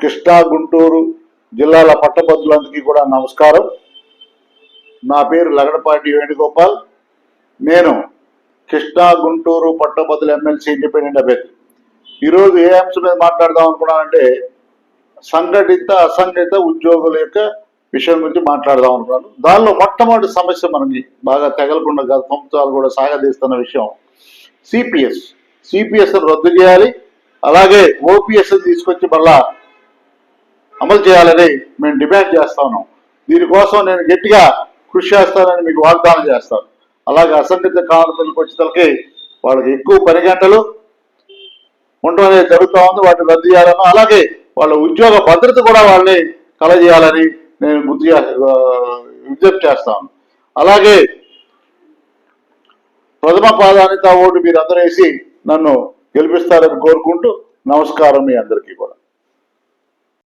కృష్ణా గుంటూరు జిల్లాల పట్టభద్రులందరికీ కూడా నమస్కారం. నా పేరు లగడపాటి వేణుగోపాల్. నేను కృష్ణా గుంటూరు పట్టభద్రుల ఎమ్మెల్సీ ఇండిపెండెంట్ అభ్యర్థి. ఈరోజు ఏ అంశం మీద మాట్లాడదాం అనుకున్నానంటే సంఘటిత అసంఘటిత ఉద్యోగుల యొక్క విషయం గురించి మాట్లాడదాం అనుకున్నాను. దానిలో మొట్టమొదటి సమస్య మనకి బాగా తెగలకుండా గత సంవత్సరాలు కూడా సాగదీస్తున్న విషయం సిపిఎస్. సిపిఎస్ రద్దు చేయాలి. అలాగే ఓపీఎస్ తీసుకొచ్చి మళ్ళా అమలు చేయాలని మేము డిమాండ్ చేస్తా ఉన్నాం దీనికోసం నేను గట్టిగా కృషి చేస్తానని మీకు వాగ్దానం చేస్తాను. అలాగే అసంఘటిత కార్మికులకు వచ్చేసరికి వాళ్ళకి ఎక్కువ పని గంటలు ఉండడం అనేది జరుగుతూ ఉంది. వాటిని రద్దు చేయాలని అలాగే వాళ్ళ ఉద్యోగ భద్రత కూడా వాళ్ళని కలజేయాలని నేను గుర్తు విజ్ఞప్తి చేస్తాను. అలాగే ప్రథమ ప్రాధాన్యత ఓటు మీరు అందరూ వేసి నన్ను గెలిపిస్తారని కోరుకుంటూ నమస్కారం మీ అందరికీ కూడా.